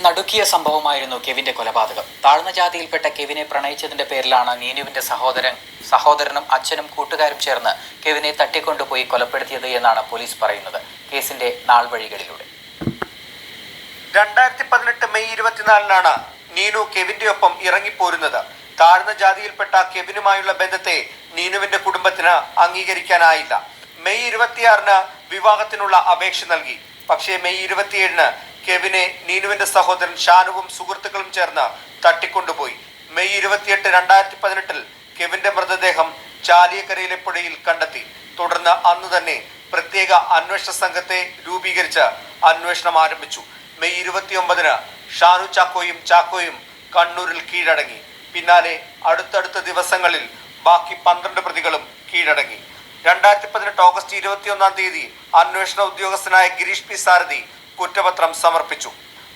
നടുക്കിയ സംഭവമായിരുന്നു കെവിന്റെ കൊലപാതകം. താഴ്ന്ന ജാതിയിൽപ്പെട്ട കെവിനെ പ്രണയിച്ചതിന്റെ പേരിലാണ് നീനുവിന്റെ സഹോദരൻ സഹോദരനും അച്ഛനും കൂട്ടുകാരും ചേർന്ന് കെവിനെ തട്ടിക്കൊണ്ടുപോയി കൊലപ്പെടുത്തിയത് എന്നാണ് പോലീസ് പറയുന്നത്. കേസിന്റെ നാൾവഴികളിലൂടെ. രണ്ടായിരത്തി പതിനെട്ട് മെയ് ഇരുപത്തിനാലിനാണ് നീനു കെവിന്റെ ഒപ്പം ഇറങ്ങിപ്പോരുന്നത്. താഴ്ന്ന ജാതിയിൽപ്പെട്ട കെവിനുമായുള്ള ബന്ധത്തെ നീനുവിന്റെ കുടുംബത്തിന് അംഗീകരിക്കാനായില്ല. മെയ് ഇരുപത്തിയാറിന് വിവാഹത്തിനുള്ള അപേക്ഷ നൽകി. പക്ഷേ മെയ് ഇരുപത്തിയേഴിന് കെവിനെ നീനുവിന്റെ സഹോദരൻ ഷാനുവും സുഹൃത്തുക്കളും ചേർന്ന് തട്ടിക്കൊണ്ടുപോയി. മെയ് ഇരുപത്തിയെട്ട് രണ്ടായിരത്തി പതിനെട്ടിൽ കെവിന്റെ മൃതദേഹം ചാലിയക്കരയിലെ പുഴയിൽ കണ്ടെത്തി. തുടർന്ന് അന്ന് തന്നെ പ്രത്യേക അന്വേഷണ സംഘത്തെ രൂപീകരിച്ച് അന്വേഷണം ആരംഭിച്ചു. മെയ് ഇരുപത്തിയൊമ്പതിന് ഷാനു ചാക്കോയും ചാക്കോയും കണ്ണൂരിൽ കീഴടങ്ങി. പിന്നാലെ അടുത്തടുത്ത ദിവസങ്ങളിൽ ബാക്കി പന്ത്രണ്ട് പ്രതികളും കീഴടങ്ങി. രണ്ടായിരത്തി പതിനെട്ട് ഓഗസ്റ്റ് ഇരുപത്തിയൊന്നാം തീയതി അന്വേഷണ ഉദ്യോഗസ്ഥനായ ഗിരീഷ് പി സാരഥി കുറ്റപത്രം സമർപ്പിച്ചു.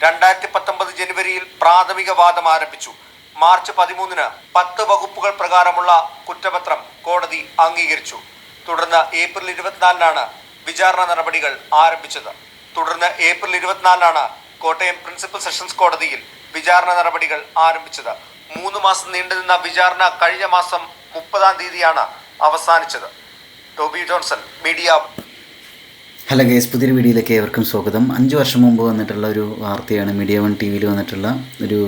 രണ്ടായിരത്തി പത്തൊമ്പത് ജനുവരിയിൽ പ്രാഥമിക വാദം ആരംഭിച്ചു. മാർച്ച് പതിമൂന്നിന് പത്ത് വകുപ്പുകൾ പ്രകാരമുള്ള കുറ്റപത്രം കോടതി അംഗീകരിച്ചു. തുടർന്ന് ഏപ്രിൽ ഇരുപത്തിനാലിനാണ് വിചാരണ നടപടികൾ ആരംഭിച്ചത്. തുടർന്ന് ഏപ്രിൽ ഇരുപത്തിനാലിനാണ് കോട്ടയം പ്രിൻസിപ്പൽ സെഷൻസ് കോടതിയിൽ വിചാരണ നടപടികൾ ആരംഭിച്ചത്. മൂന്ന് മാസം നീണ്ടുനിന്ന വിചാരണ കഴിഞ്ഞ മാസം മുപ്പതാം തീയതിയാണ് അവസാനിച്ചത്. Toby Johnson media hello guys പുതിയൊരു വീഡിയോയിലേക്ക് ഏവർക്കും സ്വാഗതം. അഞ്ച് വർഷം മുമ്പ് വന്നിട്ടുള്ള ഒരു വാർത്തയാണ് മീഡിയ വൺ ടി വിയിൽ വന്നിട്ടുള്ള ഒരു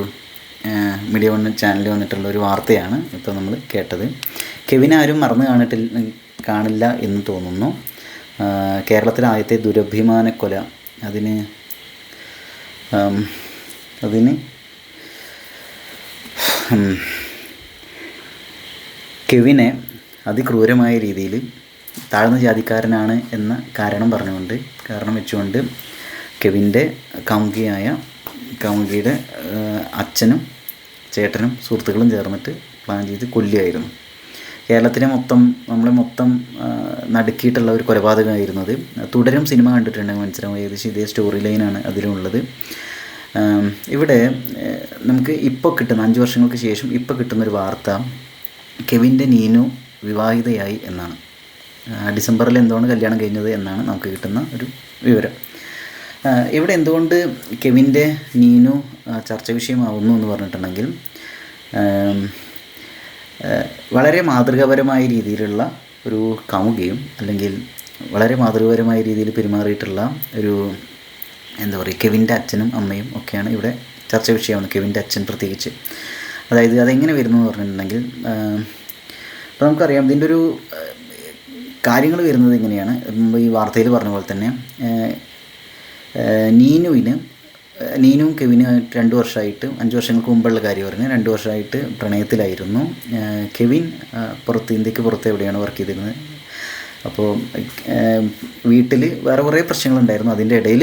മീഡിയ വൺ ചാനലിൽ വന്നിട്ടുള്ള ഒരു വാർത്തയാണ് ഇപ്പോൾ നമ്മൾ കേട്ടത്. കെവിൻ ആരും മറന്നു കാണിട്ടില്ല കാണില്ല എന്ന് തോന്നുന്നു. കേരളത്തിൽ ആദ്യത്തെ ദുരഭിമാന കൊല അതിന് അതിന് കെവിനെ അതിക്രൂരമായ രീതിയിൽ താഴ്ന്ന ജാതിക്കാരനാണ് എന്ന കാരണം പറഞ്ഞുകൊണ്ട് കാരണം വെച്ചുകൊണ്ട് കെവിന്റെ കൗങ്കിയായ കൗങ്കിയുടെ അച്ഛനും ചേട്ടനും സുഹൃത്തുക്കളും ചേർന്നിട്ട് പ്ലാൻ ചെയ്ത് കൊല്ലുകയായിരുന്നു. കേരളത്തിലെ മൊത്തം നമ്മളെ മൊത്തം നടുക്കിയിട്ടുള്ള ഒരു കൊലപാതകമായിരുന്നു അത് തുടരും സിനിമ കണ്ടിട്ടുണ്ടെങ്കിൽ മനസ്സിലാവും ഏകദേശം ഇതേ സ്റ്റോറി ലൈനാണ് അതിലുള്ളത്. ഇവിടെ നമുക്ക് ഇപ്പോൾ കിട്ടുന്ന അഞ്ച് വർഷങ്ങൾക്ക് ശേഷം ഇപ്പോൾ കിട്ടുന്നൊരു വാർത്ത കെവിന്റെ നീനു വിവാഹിതയായി എന്നാണ്. ഡിസംബറിൽ എന്തുകൊണ്ട് കല്യാണം കഴിഞ്ഞത് എന്നാണ് നമുക്ക് കിട്ടുന്ന ഒരു വിവരം. ഇവിടെ എന്തുകൊണ്ട് കെവിന്റെ നീനു ചർച്ച വിഷയമാവുന്നു എന്ന് പറഞ്ഞിട്ടുണ്ടെങ്കിൽ വളരെ മാതൃകാപരമായ രീതിയിലുള്ള ഒരു കമുകയും അല്ലെങ്കിൽ വളരെ മാതൃകാപരമായ രീതിയിൽ പെരുമാറിയിട്ടുള്ള ഒരു എന്താ പറയുക കെവിന്റെ അച്ഛനും അമ്മയും ഒക്കെയാണ് ഇവിടെ ചർച്ച വിഷയമാണ് കെവിന്റെ അച്ഛൻ പ്രത്യേകിച്ച്. അതായത് അതെങ്ങനെ വരുന്നു എന്ന് പറഞ്ഞിട്ടുണ്ടെങ്കിൽ ഇപ്പോൾ നമുക്കറിയാം ഇതിന്റെ ഒരു കാര്യങ്ങൾ വരുന്നത് എങ്ങനെയാണ്? മുമ്പ് ഈ വാർത്തയിൽ പറഞ്ഞ പോലെ തന്നെ നീനുവിന് നീനും നീനുവും കെവിനും ആയിട്ട് രണ്ട് വർഷമായിട്ട് അഞ്ച് വർഷങ്ങൾക്ക് മുമ്പുള്ള കാര്യം പറഞ്ഞു രണ്ട് വർഷമായിട്ട് പ്രണയത്തിലായിരുന്നു. കെവിൻ പുറത്ത് ഇന്ത്യയ്ക്ക് പുറത്ത് എവിടെയാണ് വർക്ക് ചെയ്തിരുന്നത്? അപ്പോൾ വീട്ടിൽ വേറെ കുറേ പ്രശ്നങ്ങളുണ്ടായിരുന്നു. അതിന്റെ ഇടയിൽ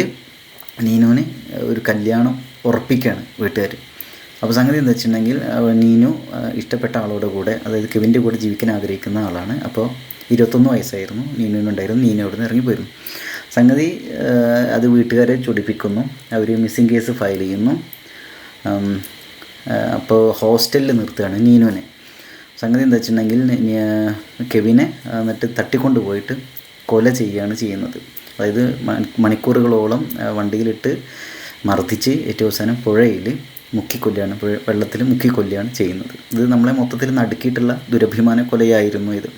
നീനുവിന് ഒരു കല്യാണം ഉറപ്പിക്കുകയാണ് വീട്ടുകാർ അപ്പോൾ സംഗതി എന്ന് വെച്ചിട്ടുണ്ടെങ്കിൽ നീനു ഇഷ്ടപ്പെട്ട ആളോട് കൂടെ അതായത് കെവിന്റെ കൂടെ ജീവിക്കാൻ ആഗ്രഹിക്കുന്ന ആളാണ്. അപ്പോൾ ഇരുപത്തൊന്ന് വയസ്സായിരുന്നു. നീനുവിനുണ്ടായിരുന്നു നീനു അവിടെ നിന്ന് ഇറങ്ങിപ്പോയിരുന്നു സംഗതി അത് വീട്ടുകാരെ ചൊടിപ്പിക്കുന്നു. അവർ മിസ്സിംഗ് കേസ് ഫയൽ ചെയ്യുന്നു. അപ്പോൾ ഹോസ്റ്റലിൽ നിർത്തുകയാണ് നീനുവിനെ. സംഗതി എന്താ വെച്ചിട്ടുണ്ടെങ്കിൽ കെവിനെ എന്നിട്ട് തട്ടിക്കൊണ്ട് പോയിട്ട് കൊല ചെയ്യുകയാണ് ചെയ്യുന്നത്. അതായത് മണിക്കൂറുകളോളം വണ്ടിയിലിട്ട് മർദ്ദിച്ച് ഏറ്റവും അവസാനം പുഴയിൽ മുക്കിക്കൊല്ലുകയാണ്. വെള്ളത്തിൽ മുക്കിക്കൊല്ലുകയാണ് ചെയ്യുന്നത്. ഇത് നമ്മളെ മൊത്തത്തിൽ നടുക്കിയിട്ടുള്ള ദുരഭിമാന കൊലയായിരുന്നു ഇത്.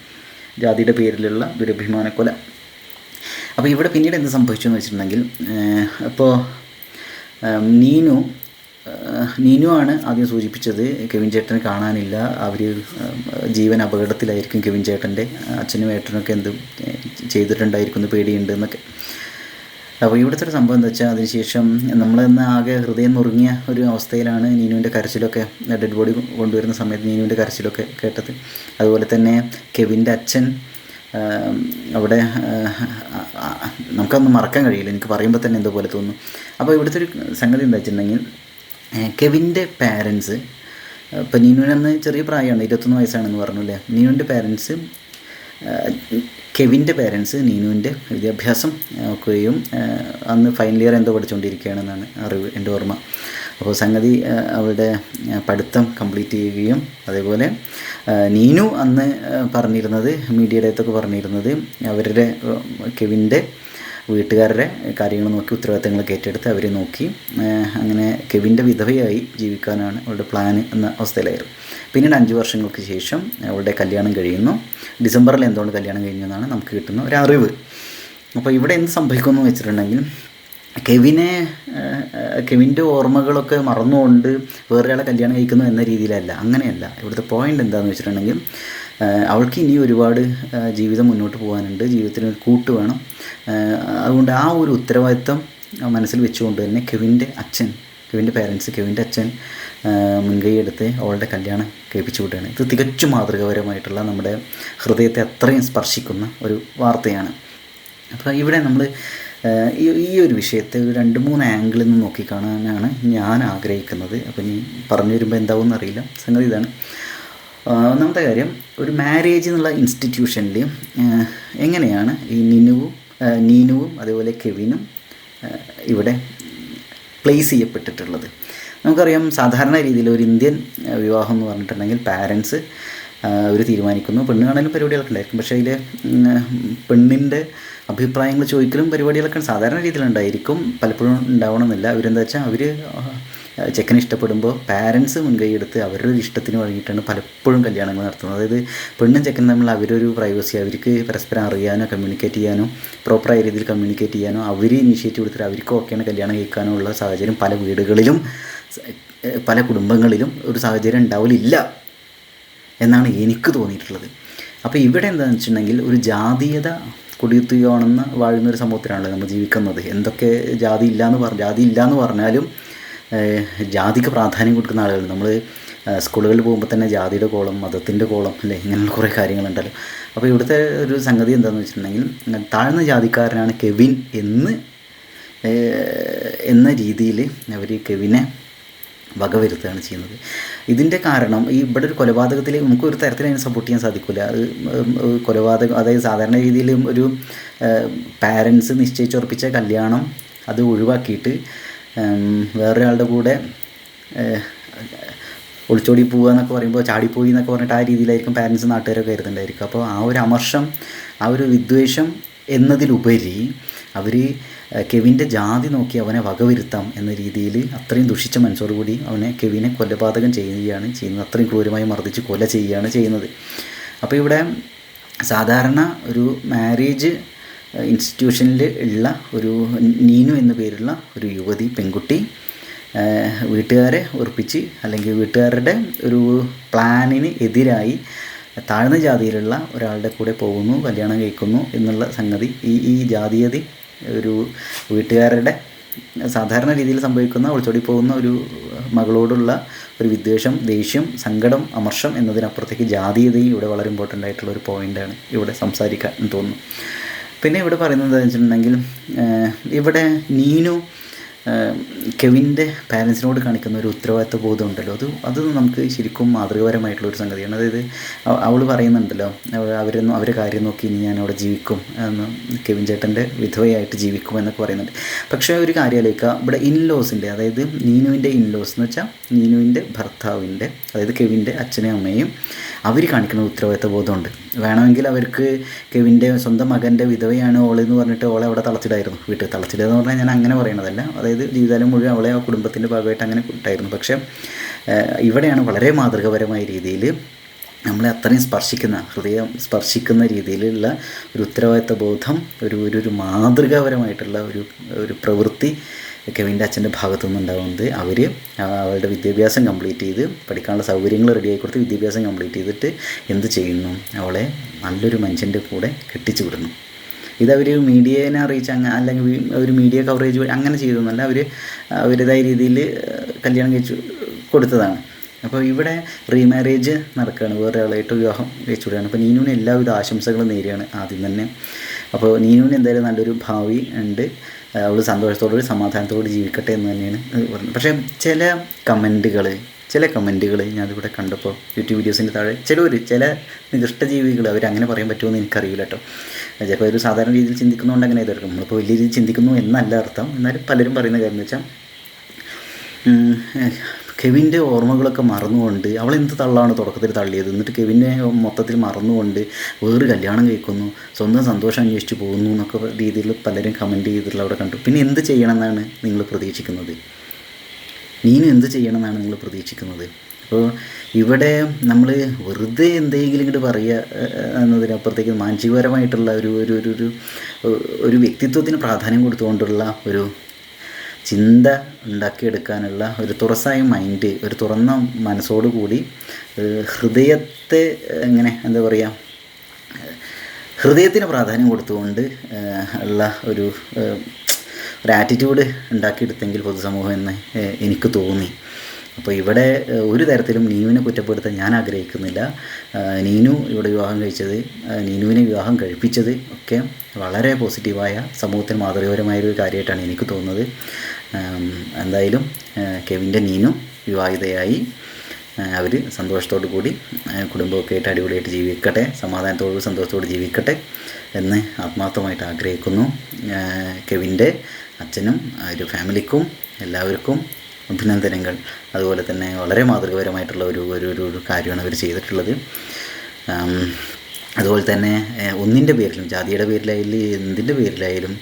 ജാതിയുടെ പേരിലുള്ള ദുരഭിമാന കൊല അപ്പോൾ ഇവിടെ പിന്നീട് എന്ത് സംഭവിച്ചു എന്ന് വെച്ചിട്ടുണ്ടെങ്കിൽ അപ്പോൾ നീനു നീനു ആണ് ആദ്യം സൂചിപ്പിച്ചത് കെവിൻ ചേട്ടനെ കാണാനില്ല. അവർ ജീവൻ അപകടത്തിലായിരിക്കും കെവിൻ ചേട്ടന്റെ അച്ഛനും ഏട്ടനൊക്കെ എന്തും ചെയ്തിട്ടുണ്ടായിരിക്കുന്നു ചെയ്തിട്ടുണ്ടായിരിക്കും പേടിയുണ്ട് എന്നൊക്കെ. അപ്പോൾ ഇവിടുത്തെ ഒരു സംഭവം എന്താ വെച്ചാൽ അതിനുശേഷം നമ്മളെന്ന് ആകെ ഹൃദയം നുറുങ്ങിയ ഒരു അവസ്ഥയിലാണ് നീനുവിന്റെ കരച്ചിലൊക്കെ ഡെഡ് ബോഡി കൊണ്ടുവരുന്ന സമയത്ത് നീനുവിന്റെ കരച്ചിലൊക്കെ കേട്ടത്. അതുപോലെ തന്നെ കെവിന്റെ അച്ഛൻ അവിടെ നമുക്കൊന്നും മറക്കാൻ കഴിയില്ല. എനിക്ക് പറയുമ്പോൾ തന്നെ എന്തോ പോലെ തോന്നുന്നു അപ്പോൾ ഇവിടുത്തെ ഒരു സംഗതി എന്താ വെച്ചിട്ടുണ്ടെങ്കിൽ കെവിന്റെ പാരൻസ് ഇപ്പം നീനുവിനന്ന് ചെറിയ പ്രായമാണ് ഇരുപത്തൊന്ന് വയസ്സാണെന്ന് പറഞ്ഞു അല്ലേ നീനുവിന്റെ പാരൻസ് കെവിന്റെ പേരൻസ് നീനുവിന്റെ വിദ്യാഭ്യാസം നോക്കുകയും അന്ന് ഫൈനൽ ഇയർ എന്തോ പഠിച്ചുകൊണ്ടിരിക്കുകയാണെന്നാണ് അറിവ് എന്റെ ഓർമ്മ. അപ്പോൾ സംഗതി അവളുടെ പഠിത്തം കംപ്ലീറ്റ് ചെയ്യുകയും അതേപോലെ നീനു അന്ന് പറഞ്ഞിരുന്നത് മീഡിയയുടെ അടുത്തൊക്കെ പറഞ്ഞിരുന്നത് അവരുടെ കെവിന്റെ വീട്ടുകാരുടെ കാര്യങ്ങൾ നോക്കി ഉത്തരവാദിത്തങ്ങളൊക്കെ ഏറ്റെടുത്ത് അവരെ നോക്കി. അങ്ങനെ കെവിന്റെ വിധവയായി ജീവിക്കാനാണ് അവളുടെ പ്ലാൻ എന്ന അവസ്ഥയിലായിരുന്നു. പിന്നീട് അഞ്ച് വർഷങ്ങൾക്ക് ശേഷം അവളുടെ കല്യാണം കഴിയുന്നു. ഡിസംബറിൽ എന്തുകൊണ്ട് കല്യാണം കഴിഞ്ഞു എന്നാണ് നമുക്ക് കിട്ടുന്ന ഒരു അറിവ്. അപ്പോൾ ഇവിടെ എന്ത് സംഭവിക്കുമെന്ന് വെച്ചിട്ടുണ്ടെങ്കിൽ കെവിനെ കെവിന്റെ ഓർമ്മകളൊക്കെ മറന്നുകൊണ്ട് വേറൊരാളെ കല്യാണം കഴിക്കുന്നു എന്ന രീതിയിലല്ല അങ്ങനെയല്ല. ഇവിടുത്തെ പോയിന്റ് എന്താണെന്ന് വെച്ചിട്ടുണ്ടെങ്കിൽ അവൾക്ക് ഇനി ഒരുപാട് ജീവിതം മുന്നോട്ട് പോകാനുണ്ട്. ജീവിതത്തിന് ഒരു കൂട്ട് വേണം. അതുകൊണ്ട് ആ ഒരു ഉത്തരവാദിത്വം മനസ്സിൽ വെച്ചുകൊണ്ട് തന്നെ കെവിന്റെ അച്ഛൻ കെവിന്റെ പേരൻസ് കെവിന്റെ അച്ഛൻ മുൻകൈ മുൻകൈയെടുത്ത് അവളുടെ കല്യാണം കേൾപ്പിച്ചു വിടുകയാണ്. ഇത് തികച്ചും മാതൃകാപരമായിട്ടുള്ള നമ്മുടെ ഹൃദയത്തെ അത്രയും സ്പർശിക്കുന്ന ഒരു വാർത്തയാണ്. അപ്പോൾ ഇവിടെ നമ്മൾ ഈ ഒരു വിഷയത്തെ രണ്ട് മൂന്ന് ആംഗിളിൽ നിന്ന് നോക്കിക്കാണാനാണ് ഞാൻ ആഗ്രഹിക്കുന്നത്. അപ്പോൾ ഇനി പറഞ്ഞു വരുമ്പോൾ എന്താവും എന്നറിയില്ല. സംഗതി ഇതാണ്. ഒന്നാമത്തെ കാര്യം ഒരു മാരേജ് എന്നുള്ള ഇൻസ്റ്റിറ്റ്യൂഷനിൽ എങ്ങനെയാണ് ഈ നിനുവും നീനുവും അതുപോലെ കെവിനും ഇവിടെ പ്ലേസ് ചെയ്യപ്പെട്ടിട്ടുള്ളത്. നമുക്കറിയാം സാധാരണ രീതിയിൽ ഒരു ഇന്ത്യൻ വിവാഹം എന്ന് പറഞ്ഞിട്ടുണ്ടെങ്കിൽ പാരൻസ് അവർ തീരുമാനിക്കുന്നു. പെണ്ണ് കാണലും പരിപാടികളൊക്കെ ഉണ്ടായിരിക്കും. പക്ഷേ അതിൽ പെണ്ണിന്റെ അഭിപ്രായങ്ങൾ ചോദിക്കലും പരിപാടികളൊക്കെ സാധാരണ രീതിയിലുണ്ടായിരിക്കും പലപ്പോഴും ഉണ്ടാവണമെന്നില്ല. അവരെന്താ വെച്ചാൽ അവർ ചെക്കനെ ഇഷ്ടപ്പെടുമ്പോൾ പാരൻസ് മുൻകൈ എടുത്ത് അവരുടെ ഒരു ഇഷ്ടത്തിന് വഴങ്ങിയിട്ടാണ് പലപ്പോഴും കല്യാണങ്ങൾ നടത്തുന്നത്. അതായത് പെണ്ണും ചെക്കനും തമ്മിൽ അവരൊരു പ്രൈവസി അവർക്ക് പരസ്പരം അറിയാനോ കമ്മ്യൂണിക്കേറ്റ് ചെയ്യാനോ പ്രോപ്പറായ രീതിയിൽ കമ്മ്യൂണിക്കേറ്റ് ചെയ്യാനോ അവർ ഇനിഷ്യേറ്റീവ് എടുത്തിട്ട് അവർക്ക് ഓക്കെയാണ് കല്യാണം കഴിക്കാനോ ഉള്ള സാഹചര്യം പല വീടുകളിലും പല കുടുംബങ്ങളിലും ഒരു സാഹചര്യം ഉണ്ടാവില്ല എന്നാണ് എനിക്ക് തോന്നിയിട്ടുള്ളത്. അപ്പോൾ ഇവിടെ എന്താണെന്ന് വെച്ചിട്ടുണ്ടെങ്കിൽ ഒരു ജാതീയത കുടിയെത്തുകയാണെന്ന് വാഴുന്ന ഒരു സമൂഹത്തിലാണല്ലോ നമ്മൾ ജീവിക്കുന്നത്. എന്തൊക്കെ ജാതി ഇല്ല എന്ന് പറഞ്ഞ ജാതി ഇല്ല എന്ന് പറഞ്ഞാലും ജാതിക്ക് പ്രാധാന്യം കൊടുക്കുന്ന ആളുകൾ നമ്മൾ സ്കൂളുകളിൽ പോകുമ്പോൾ തന്നെ ജാതിയുടെ കോളം മതത്തിന്റെ കോളം അല്ലേ? ഇങ്ങനെയുള്ള കുറേ കാര്യങ്ങളുണ്ടല്ലോ. അപ്പോൾ ഇവിടുത്തെ ഒരു സംഗതി എന്താണെന്ന് വെച്ചിട്ടുണ്ടെങ്കിൽ താഴ്ന്ന ജാതിക്കാരനാണ് കെവിൻ എന്ന് എന്ന രീതിയിൽ അവർ കെവിനെ വകവരുത്തുകയാണ് ചെയ്യുന്നത്. ഇതിന്റെ കാരണം ഈ ഇവിടെ ഒരു കൊലപാതകത്തിൽ നമുക്ക് ഒരു തരത്തിൽ അതിനെ സപ്പോർട്ട് ചെയ്യാൻ സാധിക്കില്ല അത് കൊലപാതകം അതായത് സാധാരണ രീതിയിൽ ഒരു പാരൻസ് നിശ്ചയിച്ചുറപ്പിച്ച കല്യാണം അത് ഒഴിവാക്കിയിട്ട് വേറൊരാളുടെ കൂടെ ഒളിച്ചോടി പോവുക എന്നൊക്കെ പറയുമ്പോൾ ചാടിപ്പോയി എന്നൊക്കെ പറഞ്ഞിട്ട് ആ രീതിയിലായിരിക്കും പാരൻസ് നാട്ടുകാരൊക്കെ കരുതുന്നുണ്ടായിരിക്കും അപ്പോൾ ആ ഒരു അമർഷം ആ ഒരു വിദ്വേഷം എന്നതിലുപരി അവർ കെവിന്റെ ജാതി നോക്കി അവനെ വകവരുത്താം എന്ന രീതിയിൽ അത്രയും ദുഷിച്ച മനസ്സോടുകൂടി അവനെ കെവിനെ കൊലപാതകം ചെയ്യുകയാണ് ചെയ്യുന്നത്. അത്രയും ക്രൂരമായി മർദ്ദിച്ച് കൊല ചെയ്യുകയാണ് ചെയ്യുന്നത്. അപ്പോൾ ഇവിടെ സാധാരണ ഒരു മാരേജ് ഇൻസ്റ്റിറ്റ്യൂഷനിൽ ഉള്ള ഒരു നീനു എന്ന പേരുള്ള ഒരു യുവതി പെൺകുട്ടി വീട്ടുകാരെ ഉറപ്പിച്ച് അല്ലെങ്കിൽ വീട്ടുകാരുടെ ഒരു പ്ലാനിന് എതിരായി താഴ്ന്ന ജാതിയിലുള്ള ഒരാളുടെ കൂടെ പോകുന്നു കല്യാണം കഴിക്കുന്നു എന്നുള്ള സംഗതി ഈ ഈ ജാതീയത ഒരു വീട്ടുകാരുടെ സാധാരണ രീതിയിൽ സംഭവിക്കുന്ന ഒളിച്ചോടി പോകുന്ന ഒരു മകളോടുള്ള ഒരു വിദ്വേഷം ദേഷ്യം സങ്കടം അമർഷം എന്നതിനപ്പുറത്തേക്ക് ജാതീയതയും ഇവിടെ വളരെ ഇമ്പോർട്ടന്റ് ആയിട്ടുള്ള ഒരു പോയിന്റാണ് ഇവിടെ സംസാരിക്കാൻ തോന്നുന്നു. പിന്നെ ഇവിടെ പറയുന്നത് വെച്ചിട്ടുണ്ടെങ്കിൽ ഇവിടെ നീനു കെവിന്റെ പാരൻസിനോട് കാണിക്കുന്ന ഒരു ഉത്തരവാദിത്വ ബോധം ഉണ്ടല്ലോ അത് അത് നമുക്ക് ശരിക്കും മാതൃകപരമായിട്ടുള്ള ഒരു സംഗതിയാണ്. അതായത് അവൾ പറയുന്നുണ്ടല്ലോ അവരൊന്നും അവരെ കാര്യം നോക്കി ഇനി ഞാൻ അവിടെ ജീവിക്കും എന്ന് കെവിൻ ചേട്ടന്റെ വിധവയായിട്ട് ജീവിക്കും എന്നൊക്കെ പറയുന്നുണ്ട്. പക്ഷേ ഒരു കാര്യമല്ലേക്കാം ഇവിടെ ഇൻലോസിന്റെ അതായത് നീനുവിന്റെ ഇൻലോസ് എന്ന് വെച്ചാൽ നീനുവിന്റെ ഭർത്താവിന്റെ അതായത് കെവിന്റെ അച്ഛനെയും അമ്മയും അവർ കാണിക്കുന്ന ഉത്തരവാദിത്വ ബോധമുണ്ട്. വേണമെങ്കിൽ അവർക്ക് കെവിന്റെ സ്വന്തം മകന്റെ വിധവയാണ് ഓളെന്ന് പറഞ്ഞിട്ട് ഓളെ അവിടെ തളച്ചിടായിരുന്നു. വീട്ടിൽ തളച്ചിടുക എന്ന് പറഞ്ഞാൽ ഞാൻ അങ്ങനെ പറയണതല്ല. അതായത് ജീവിതകാലം മുഴുവൻ അവളെ ആ കുടുംബത്തിന്റെ ഭാഗമായിട്ട് അങ്ങനെ ഉണ്ടായിരുന്നു പക്ഷേ ഇവിടെയാണ് വളരെ മാതൃകപരമായ രീതിയിൽ നമ്മളെ അത്രയും സ്പർശിക്കുന്ന ഹൃദയം സ്പർശിക്കുന്ന രീതിയിലുള്ള ഒരു ഉത്തരവാദിത്വ ബോധം ഒരു ഒരു ഒരു മാതൃകാപരമായിട്ടുള്ള ഒരു ഒരു പ്രവൃത്തി കെവിന്റെ അച്ഛന്റെ ഭാഗത്തു നിന്നുണ്ടാവുന്നത് അവർ അവളുടെ വിദ്യാഭ്യാസം കംപ്ലീറ്റ് ചെയ്ത് പഠിക്കാനുള്ള സൗകര്യങ്ങൾ റെഡിയാക്കി കൊടുത്ത് വിദ്യാഭ്യാസം കംപ്ലീറ്റ് ചെയ്തിട്ട് എന്ത് ചെയ്യുന്നു? അവളെ നല്ലൊരു മനുഷ്യന്റെ കൂടെ കെട്ടിച്ചു വിടുന്നു. ഇതവർ മീഡിയേനെ അറിയിച്ച് അങ്ങ് അല്ലെങ്കിൽ ഒരു മീഡിയ കവറേജ് വഴി അങ്ങനെ ചെയ്തൊന്നുമല്ല അവർ അവരുടേതായ രീതിയിൽ കല്യാണം കഴിച്ചു കൊടുത്തതാണ്. അപ്പോൾ ഇവിടെ റീമാരേജ് നടക്കുകയാണ് വേറെ ആളായിട്ട് വിവാഹം കഴിച്ചു വിടുകയാണ് അപ്പോൾ നീനുവിന് എല്ലാവിധ ആശംസകളും നേരിയാണ് ആദ്യം തന്നെ. അപ്പോൾ നീനുവിന് എന്തായാലും നല്ലൊരു ഭാവി ഉണ്ട്. അവൾ സന്തോഷത്തോടുകൂടി സമാധാനത്തോടെ ജീവിക്കട്ടെ എന്ന് തന്നെയാണ് പറഞ്ഞത്. പക്ഷേ ചില കമന്റുകൾ ചില കമന്റുകൾ ഞാനിവിടെ കണ്ടപ്പോൾ യൂട്യൂബ് വീഡിയോസിന്റെ താഴെ ചിലവർ ചില നികൃഷ്ടജീവികൾ അവർ അങ്ങനെ പറയാൻ പറ്റുമെന്ന് എനിക്കറിയില്ല കേട്ടോ. ചിലപ്പോൾ ഒരു സാധാരണ രീതിയിൽ ചിന്തിക്കുന്നതുകൊണ്ട് അങ്ങനെ ഇതായിരിക്കും നമ്മളിപ്പോൾ വലിയ രീതിയിൽ ചിന്തിക്കുന്നു എന്നല്ല അർത്ഥം. എന്നാലും പലരും പറയുന്ന കാര്യം വെച്ചാൽ കെവിന്റെ ഓർമ്മകളൊക്കെ മറന്നുകൊണ്ട് അവൾ എന്ത് തള്ളാണ് തുടക്കത്തിൽ തള്ളിയത്? എന്നിട്ട് കെവിനെ മൊത്തത്തിൽ മറന്നുകൊണ്ട് വേറെ കല്യാണം കഴിക്കുന്നു സ്വന്തം സന്തോഷം അന്വേഷിച്ച് പോകുന്നു എന്നൊക്കെ രീതിയിൽ പലരും കമന്റ് ചെയ്തിട്ടുള്ള അവിടെ കണ്ടു. പിന്നെ എന്ത് ചെയ്യണമെന്നാണ് നിങ്ങൾ പ്രതീക്ഷിക്കുന്നത്? നീനും എന്ത് ചെയ്യണമെന്നാണ് നിങ്ങൾ പ്രതീക്ഷിക്കുന്നത്? അപ്പോൾ ഇവിടെ നമ്മൾ വെറുതെ എന്തെങ്കിലും ഇങ്ങോട്ട് പറയുക എന്നതിനപ്പുറത്തേക്ക് മാനസികപരമായിട്ടുള്ള ഒരു ഒരു ഒരു ഒരു ഒരു വ്യക്തിത്വത്തിന് പ്രാധാന്യം കൊടുത്തുകൊണ്ടുള്ള ഒരു ചിന്ത ഉണ്ടാക്കിയെടുക്കാനുള്ള ഒരു തുറസായ മൈൻഡ് ഒരു തുറന്ന മനസ്സോടു കൂടി ഹൃദയത്തെ എങ്ങനെ എന്താ പറയുക ഹൃദയത്തിന് പ്രാധാന്യം കൊടുത്തുകൊണ്ട് ഉള്ള ഒരു ഒരു ആറ്റിറ്റ്യൂഡ് ഉണ്ടാക്കിയെടുത്തെങ്കിൽ പൊതുസമൂഹം എന്ന് എനിക്ക് തോന്നി. അപ്പോൾ ഇവിടെ ഒരു തരത്തിലും നീനുവിനെ കുറ്റപ്പെടുത്താൻ ഞാൻ ആഗ്രഹിക്കുന്നില്ല. നീനു ഇവിടെ വിവാഹം കഴിച്ചത് നീനുവിനെ വിവാഹം കഴിപ്പിച്ചത് ഒക്കെ വളരെ പോസിറ്റീവായ സമൂഹത്തിന് മാതൃകപരമായൊരു കാര്യമായിട്ടാണ് എനിക്ക് തോന്നുന്നത്. എന്തായാലും കെവിന്റെ നീനു വിവാഹിതയായി. അവർ സന്തോഷത്തോടു കൂടി കുടുംബമൊക്കെ ആയിട്ട് അടിപൊളിയായിട്ട് ജീവിക്കട്ടെ സമാധാനത്തോടും സന്തോഷത്തോട് ജീവിക്കട്ടെ എന്ന് ആത്മാർത്ഥമായിട്ട് ആഗ്രഹിക്കുന്നു. കെവിന്റെ അച്ഛനും ഒരു ഫാമിലിക്കും എല്ലാവർക്കും അഭിനന്ദനങ്ങൾ. അതുപോലെ തന്നെ വളരെ മാതൃകപരമായിട്ടുള്ള ഒരു ഒരു ഒരു കാര്യമാണ് അവർ ചെയ്തിട്ടുള്ളത്. അതുപോലെ തന്നെ ഒന്നിന്റെ പേരിലും ജാതിയുടെ പേരിലായാലും എന്തിന്റെ പേരിലായാലും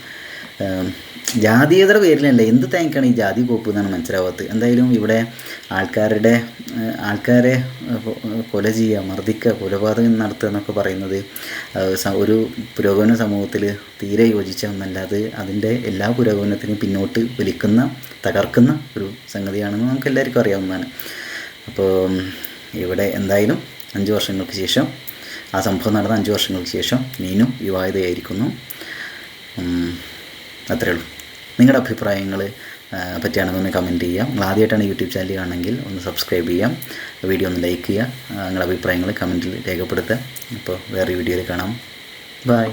ജാതീയതയുടെ പേരിലല്ല? എന്ത് താങ്കാണ് ഈ ജാതി കോപ്പ് എന്നാണ് മനസ്സിലാവാത്തത്? എന്തായാലും ഇവിടെ ആൾക്കാരുടെ ആൾക്കാരെ കൊല ചെയ്യുക മർദ്ദിക്കുക കൊലപാതകം നടത്തുക എന്നൊക്കെ പറയുന്നത് ഒരു പുരോഗമന സമൂഹത്തിൽ തീരെ യോജിച്ച ഒന്നല്ലാതെ അതിന്റെ എല്ലാ പുരോഗമനത്തിനും പിന്നോട്ട് വലിക്കുന്ന തകർക്കുന്ന ഒരു സംഗതിയാണെന്ന് നമുക്ക് എല്ലാവർക്കും അറിയാവുന്നതാണ്. അപ്പോൾ ഇവിടെ എന്തായാലും അഞ്ച് വർഷങ്ങൾക്ക് ശേഷം ആ സംഭവം നടന്ന അഞ്ച് വർഷങ്ങൾക്ക് ശേഷം നീനും വിവാഹിതയായിരിക്കുന്നു. അത്രേ ഉള്ളൂ. നിങ്ങളുടെ അഭിപ്രായങ്ങൾ പറ്റിയാണെന്ന് കമന്റ് ചെയ്യാം. നിങ്ങൾ ആദ്യമായിട്ടാണ് യൂട്യൂബ് ചാനൽ കാണണമെങ്കിൽ ഒന്ന് സബ്സ്ക്രൈബ് ചെയ്യാം. വീഡിയോ ഒന്ന് ലൈക്ക് ചെയ്യുക. നിങ്ങളുടെ അഭിപ്രായങ്ങൾ കമന്റിൽ രേഖപ്പെടുത്തുക. അപ്പോൾ വേറെ വീഡിയോയിൽ കാണാം. ബൈ